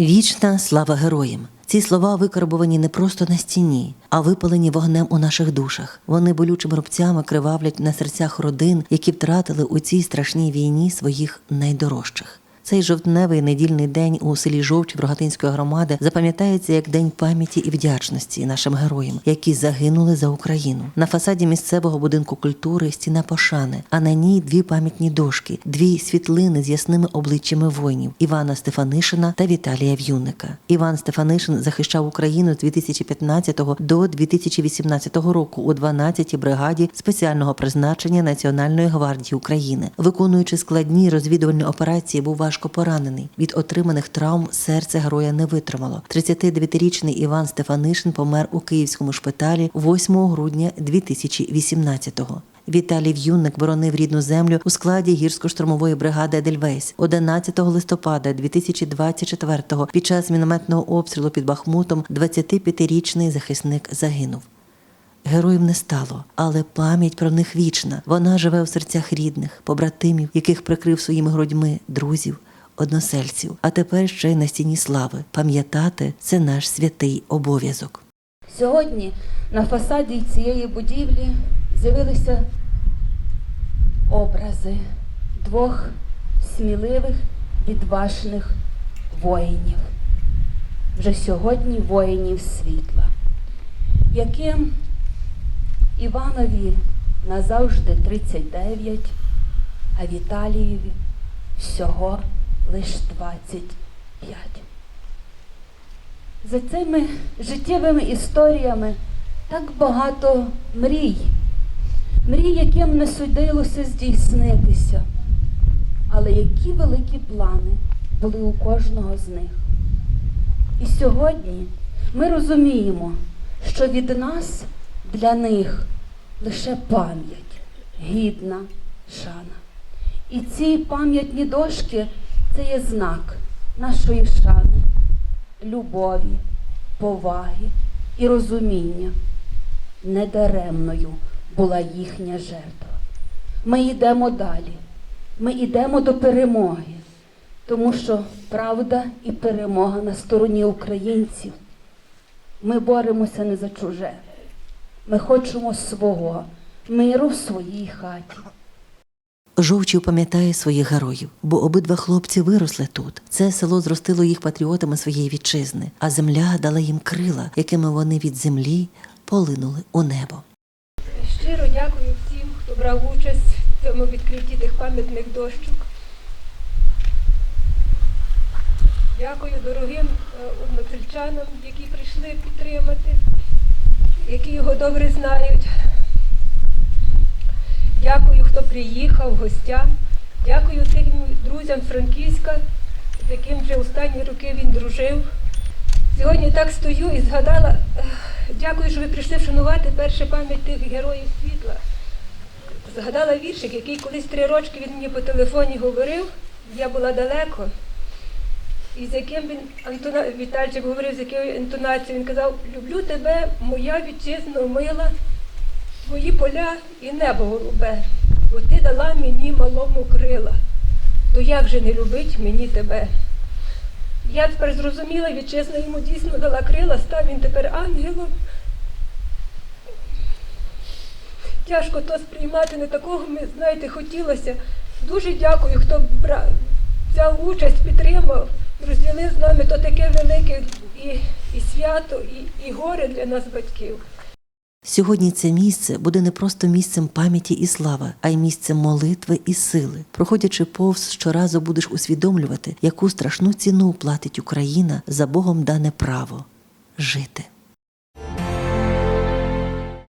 Вічна слава героям. Ці слова викарбовані не просто на стіні, а випалені вогнем у наших душах. Вони болючими рубцями кривавлять на серцях родин, які втратили у цій страшній війні своїх найдорожчих. Цей жовтневий недільний день у селі Жовчів Рогатинської громади запам'ятається як день пам'яті і вдячності нашим героям, які загинули за Україну. На фасаді місцевого будинку культури стіна пошани, а на ній дві пам'ятні дошки, дві світлини з ясними обличчями воїнів Івана Стефанишина та Віталія В'юника. Іван Стефанишин захищав Україну з 2015 до 2018 року у 12-й бригаді спеціального призначення Національної гвардії України. Виконуючи складні розвідувальні операції, був важко поранений. Від отриманих травм серце героя не витримало. 39-річний Іван Стефанишин помер у київському шпиталі 8 грудня 2018-го. Віталій В'юнник боронив рідну землю у складі гірсько-штурмової бригади Едельвейс 11 листопада 2024-го під час мінометного обстрілу під Бахмутом 25-річний захисник загинув. Героїв не стало, але пам'ять про них вічна. Вона живе у серцях рідних, побратимів, яких прикрив своїми грудьми друзів, односельців. А тепер ще й на стіні слави. Пам'ятати це наш святий обов'язок. Сьогодні на фасаді цієї будівлі з'явилися образи двох сміливих, відважних воїнів. Вже сьогодні воїнів світла, яким Іванові назавжди 39, а Віталієві всього лиш 25. За цими життєвими історіями так багато мрій, мрій, яким не судилося здійснитися. Але які великі плани були у кожного з них. І сьогодні ми розуміємо, що від нас для них лише пам'ять, гідна шана. І ці пам'ятні дошки це є знак нашої шани любові, поваги і розуміння. Недаремною була їхня жертва. Ми йдемо далі, ми йдемо до перемоги, тому що правда і перемога на стороні українців. Ми боремося не за чуже. Ми хочемо свого миру в своїй хаті. Жовчів пам'ятає своїх героїв, бо обидва хлопці виросли тут. Це село зростило їх патріотами своєї вітчизни, а земля дала їм крила, якими вони від землі полинули у небо. Щиро дякую всім, хто брав участь в цьому відкритті тих пам'ятних дощок. Дякую дорогим е, односельчанам, які прийшли підтримати, які його добре знають. Дякую, хто приїхав, гостям. Дякую тим друзям Франківська, з яким вже останні роки він дружив. Сьогодні так стою і згадала, дякую, що ви прийшли вшанувати перше пам'ять тих героїв світла. Згадала віршик, який колись три рочки він мені по телефоні говорив, я була далеко. І з яким він Антона Вітальчик говорив, з якою інтонацією, він казав, люблю тебе, моя вітчизно мила, твої поля і небо голубе, бо ти дала мені малому крила, то як же не любить мені тебе? Я тепер зрозуміла, вітчизна йому дійсно дала крила, став він тепер ангелом. Тяжко то сприймати, не такого ми, знаєте, хотілося. Дуже дякую, хто бра... взяв участь, підтримав, розділив з нами то таке велике і, і свято, і, і горе для нас, батьків. Сьогодні це місце буде не просто місцем пам'яті і слави, а й місцем молитви і сили. Проходячи повз, щоразу будеш усвідомлювати, яку страшну ціну платить Україна за Богом дане право жити.